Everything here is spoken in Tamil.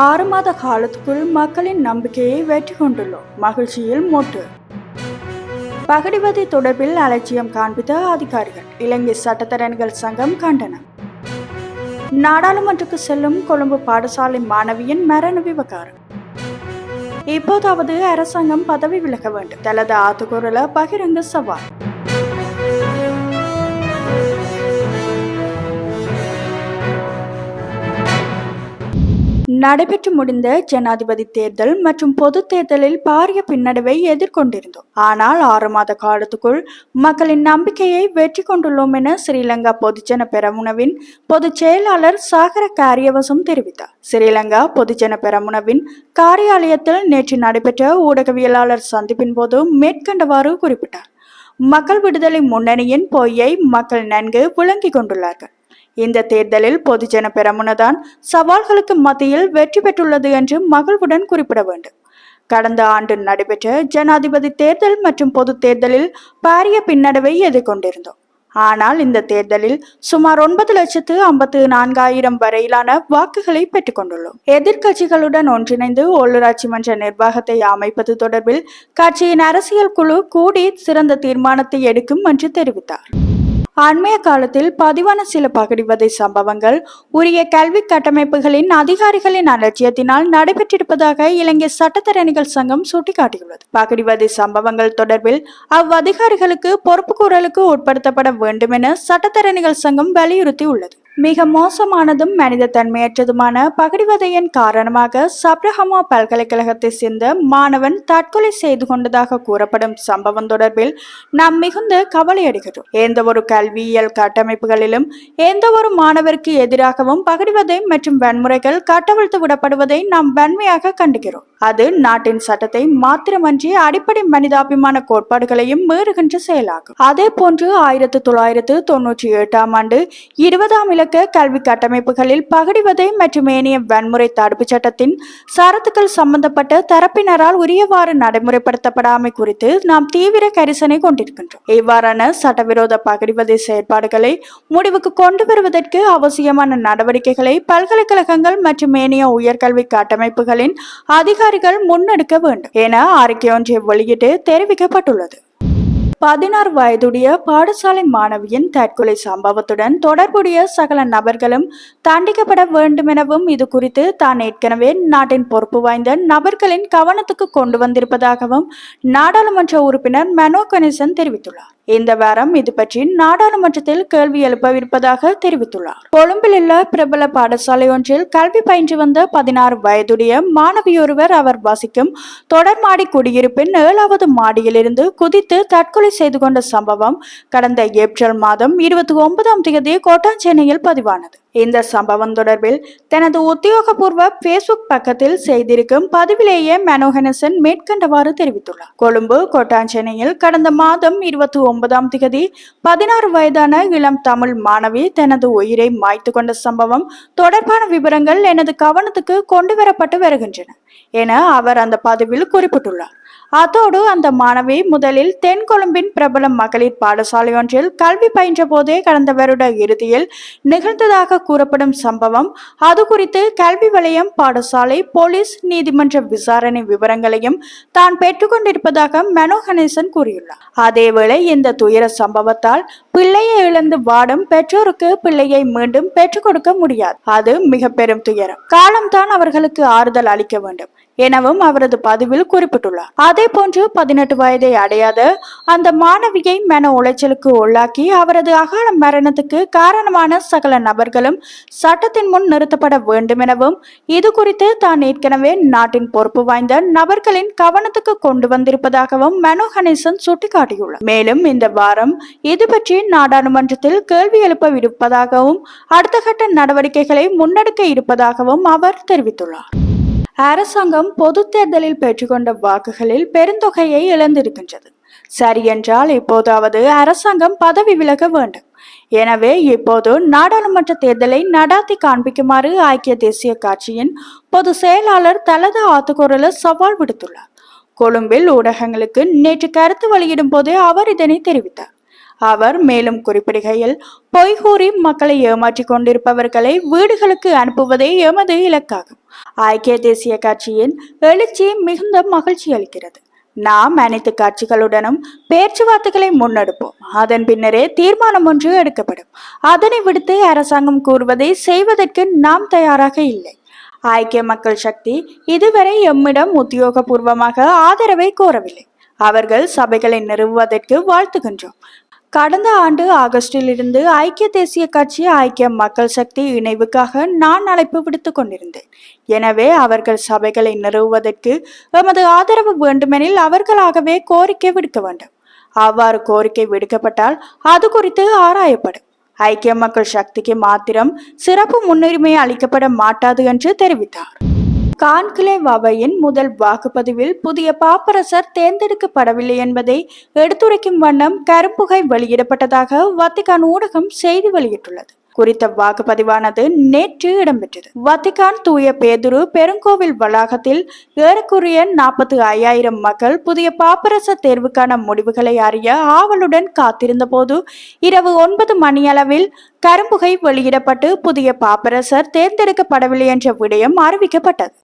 ஆறு மாத காலத்துக்குள் மக்களின் நம்பிக்கையை வெற்றி கொண்டுள்ளோம் மகிழ்ச்சியில் மூட்டு. பகடிவதை தொடர்பில் அலட்சியம் காண்பித்த அதிகாரிகள் இலங்கை சட்டத்தரணிகள் சங்கம் கண்டனம் நாடாளுமன்றத்துக்கு செல்லும் கொழும்பு பாடசாலை மாணவியின் மரண விவகாரம். இப்போதாவது அரசாங்கம் பதவி விலக வேண்டும். தலது ஆத்துக்குரல பகிரங்க சவால். நடைபெற்று முடிந்த ஜனாதிபதி தேர்தல் மற்றும் பொது தேர்தலில் பாரிய பின்னடைவை எதிர்கொண்டிருந்தோம். ஆனால் ஆறு மாத காலத்துக்குள் மக்களின் நம்பிக்கையை வெற்றி கொண்டுள்ளோம் என ஸ்ரீலங்கா பொதுஜன பெரமுனவின் பொதுச் செயலாளர் சாகர காரியவசம் தெரிவித்தார். ஸ்ரீலங்கா பொதுஜன பெரமுனவின் காரியாலயத்தில் நேற்று நடைபெற்ற ஊடகவியலாளர் சந்திப்பின் போது மேற்கண்டவாறு குறிப்பிட்டார். மக்கள் விடுதலை முன்னணியின் பொய்யை மக்கள் நன்கு விளங்கிக் கொண்டுள்ளார்கள். இந்த தேர்தலில் பொதுஜன பெரமுனதான் சவால்களுக்கு மத்தியில் வெற்றி பெற்றுள்ளது என்று மகிழ்வுடன் குறிப்பிட வேண்டும். கடந்த ஆண்டு நடைபெற்ற ஜனாதிபதி தேர்தல் மற்றும் பொது தேர்தலில் பாரிய பின்னடைவை எதிர்கொண்டிருந்தோம். ஆனால் இந்த தேர்தலில் சுமார் ஒன்பது லட்சத்து ஐம்பத்து நான்காயிரம் வரையிலான வாக்குகளை பெற்றுக்கொண்டுள்ளோம் எதிர்க்கட்சிகளுடன் ஒன்றிணைந்து உள்ளூராட்சி மன்ற நிர்வாகத்தை அமைப்பது தொடர்பில் கட்சியின் அரசியல் குழு கூடி சிறந்த தீர்மானத்தை எடுக்கும் என்று தெரிவித்தார். அண்மைய காலத்தில் பதிவான சில பகடிவதை சம்பவங்கள் உரிய கல்வி கட்டமைப்புகளின் அதிகாரிகளின் அலட்சியத்தினால் நடைபெற்றிருப்பதாக இலங்கை சட்டத்தரணிகள் சங்கம் சுட்டிக்காட்டியுள்ளது. பகடிவதை சம்பவங்கள் தொடர்பில் அவ்வதிகாரிகளுக்கு பொறுப்பு கூறலுக்கு உட்படுத்தப்பட வேண்டும் என சட்டத்தரணிகள் சங்கம் வலியுறுத்தி உள்ளது மிக மோசமானதும் மனித தன்மையற்றதுமான பகடிவதையின் காரணமாக சப்ரஹமா பல்கலைக்கழகத்தை சேர்ந்த மாணவன் தற்கொலை செய்து கொண்டதாக கூறப்படும் சம்பவம் தொடர்பில் நாம் மிகுந்த கவலையடைகிறோம். எந்த ஒரு கல்வியியல் கட்டமைப்புகளிலும் எந்த ஒரு மாணவருக்கு எதிராகவும் பகடிவதை மற்றும் வன்முறைகள் கட்டவிழ்த்து விடப்படுவதை நாம் வன்மையாக கண்டுகிறோம். அது நாட்டின் சட்டத்தை மாத்திரமன்றி அடிப்படை மனிதாபிமான கோட்பாடுகளையும் மீறுகின்ற செயலாகும். அதே போன்று ஆயிரத்தி தொள்ளாயிரத்து தொன்னூற்றி எட்டாம் ஆண்டு இருபதாம் இலக்க கல்வி கட்டமைப்புகளில் பகடிவதை மற்றும் ஏனைய வன்முறை தடுப்புச் சட்டத்தின் சரத்துக்கள் சம்பந்தப்பட்ட தரப்பினரால் உரியவாறு நடைமுறைப்படுத்தப்படாமை குறித்து நாம் தீவிர கரிசனை கொண்டிருக்கின்றோம். இவ்வாறான சட்டவிரோத பகடிவதை செயற்பாடுகளை முடிவுக்கு கொண்டு வருவதற்கு அவசியமான நடவடிக்கைகளை பல்கலைக்கழகங்கள் மற்றும் ஏனைய உயர்கல்வி கட்டமைப்புகளின் அதிகாரிகள் முன்னெடுக்க வேண்டும் என அறிக்கை ஒன்றை வெளியிட்டு தெரிவிக்கப்பட்டுள்ளது. பதினாறு வயதுடைய பாடசாலை மாணவியின் தற்கொலை சம்பவத்துடன் தொடர்புடைய சகல நபர்களும் தண்டிக்கப்பட வேண்டும் எனவும் இது குறித்து தான் ஏற்கனவே நாட்டின் பொறுப்பு வாய்ந்த நபர்களின் கவனத்துக்கு கொண்டு வந்திருப்பதாகவும் நாடாளுமன்ற உறுப்பினர் மெனோ கணேசன் தெரிவித்துள்ளார். இந்த வாரம் இது பற்றி நாடாளுமன்றத்தில் கேள்வி எழுப்பவிருப்பதாக தெரிவித்துள்ளார். கொழும்பில் உள்ள பிரபல பாடசாலை ஒன்றில் கல்வி பயின்று வந்த பதினாறு வயதுடைய மாணவியொருவர் அவர் வசிக்கும் தொடர்மாடி குடியிருப்பின் ஏழாவது மாடியிலிருந்து குதித்து தற்கொலை செய்து கொண்ட சம்பவம் கடந்த ஏப்ரல் மாதம் இருபத்தி ஒன்பதாம் தேதி கோட்டாஞ்சேனையில் பதிவானது. இந்த சம்பவம் தொடர்பில் தனது உத்தியோகபூர்வ பேஸ்புக் பக்கத்தில் செய்திருக்கும் பதிவிலேயே மனோகனசன் மேற்கண்டவாறு தெரிவித்துள்ளார். கொழும்பு கோட்டாஞ்சேனையில் கடந்த மாதம் இருபத்தி ஒன்பதாம் தேதி பதினாறு வயதான இளம் தமிழ் மாணவி தனது உயிரை மாய்த்து கொண்ட சம்பவம் தொடர்பான விவரங்கள் எனது கவனத்துக்கு கொண்டு வரப்பட்டு வருகின்றன என அவர் அந்த பதிவில் குறிப்பிட்டுள்ளார். அதோடு அந்த மாணவி முதலில் தென் கொழும்பின் பிரபல மகளிர் பாடசாலை ஒன்றில் கல்வி பயின்ற போதே கடந்த வருட இறுதியில் நிகழ்ந்ததாக கூறப்படும் சம்பவம். அது குறித்து கல்வி வலயம் பாடசாலை போலீஸ் நீதிமன்ற விசாரணை விவரங்களையும் தான் பெற்றுக்கொண்டிருப்பதாக மனோ கணேசன் கூறியுள்ளார். அதேவேளை இந்த துயர சம்பவத்தால் பிள்ளையை இழந்து வாடும் பெற்றோருக்கு பிள்ளையை மீண்டும் பெற்றுக் கொடுக்க முடியாது. அது மிக பெரும் துயரம். காலம்தான் அவர்களுக்கு ஆறுதல் அளிக்க வேண்டும் எனவும் அவரது பதிவில் குறிப்பிட்டுள்ளார். அதே போன்று பதினெட்டு வயதை அடையாத அந்த மாணவியை மன உளைச்சலுக்கு உள்ளாக்கி அவரது அகால மரணத்துக்கு காரணமான சகல நபர்களும் சட்டத்தின் முன் நிறுத்தப்பட வேண்டும் எனவும் இது குறித்து தான் ஏற்கனவே நாட்டின் பொறுப்பு வாய்ந்த நபர்களின் கவனத்துக்கு கொண்டு வந்திருப்பதாகவும் மனோ கணேசன் சுட்டிக்காட்டியுள்ளார். மேலும் இந்த வாரம் இது பற்றி நாடாளுமன்றத்தில் கேள்வி எழுப்பவிருப்பதாகவும் அடுத்த கட்ட நடவடிக்கைகளை முன்னெடுக்க இருப்பதாகவும் அவர் தெரிவித்துள்ளார். அரசாங்கம் பொது தேர்தலில் பெற்றுக்கொண்ட வாக்குகளில் பெருந்தொகையை இழந்திருக்கின்றது. சரியென்றால் இப்போதாவது அரசாங்கம் பதவி விலக வேண்டும். எனவே இப்போது நாடாளுமன்ற தேர்தலை நடாத்தி காண்பிக்குமாறு ஐக்கிய தேசிய கட்சியின் பொது செயலாளர் தலத ஆத்துக்குரல சவால் விடுத்துள்ளார். கொழும்பில் ஊடகங்களுக்கு நேற்று கருத்து வெளியிடும் போது அவர் இதனை தெரிவித்தார். அவர் மேலும் குறிப்பிடுகையில் பொய் கூறி மக்களை ஏமாற்றிக் கொண்டிருப்பவர்களை வீடுகளுக்கு அனுப்புவதே எமது இலக்காகும். ஐக்கிய தேசிய கட்சியின் எழுச்சி மிகுந்த மகிழ்ச்சி அளிக்கிறது. நாம் அனைத்து கட்சிகளுடனும் பேச்சுவார்த்தைகளை முன்னெடுப்போம். அதன் பின்னரே தீர்மானம் ஒன்று எடுக்கப்படும். அதனை விடுத்து அரசாங்கம் கூறுவதை செய்வதற்கு நாம் தயாராக இல்லை. ஐக்கிய மக்கள் சக்தி இதுவரை எம்மிடம் உத்தியோகபூர்வமாக ஆதரவை கோரவில்லை. அவர்கள் சபைகளை நிறுவுவதற்கு வாழ்த்துகின்றோம். கடந்த ஆண்டு ஆகஸ்டில் இருந்து ஐக்கிய தேசிய கட்சி ஐக்கிய மக்கள் சக்தி இணைவுக்காக நான் அழைப்பு விடுத்து கொண்டிருந்தேன். எனவே அவர்கள் சபைகளை நிறுவுவதற்கு எமது ஆதரவு வேண்டுமெனில் அவர்களாகவே கோரிக்கை விடுக்க வேண்டும். அவ்வாறு கோரிக்கை விடுக்கப்பட்டால் அது குறித்து ஆராயப்படும். ஐக்கிய மக்கள் சக்திக்கு மாத்திரம் சிறப்பு முன்னுரிமை அளிக்கப்பட மாட்டாது என்று தெரிவித்தார். கான்கிளேவாவையின் முதல் வாக்குப்பதிவில் புதிய பாப்பரசர் தேர்ந்தெடுக்கப்படவில்லை என்பதை எடுத்துரைக்கும் வண்ணம் கருப்புகை வெளியிடப்பட்டதாக வத்திகான் ஊடகம் செய்தி வெளியிட்டுள்ளது. குறித்த வாக்குப்பதிவானது நேற்று இடம்பெற்றது. வத்திகான் தூய பேதுரு பெருங்கோவில் வளாகத்தில் ஏறக்குறைய நாற்பத்தி ஐயாயிரம் மக்கள் புதிய பாப்பரச தேர்வுக்கான முடிவுகளை அறிய ஆவலுடன் காத்திருந்த போது இரவு ஒன்பது மணியளவில் கரும்புகை வெளியிடப்பட்டு புதிய பாப்பரசர் தேர்ந்தெடுக்கப்படவில்லை என்ற விடயம் அறிவிக்கப்பட்டது.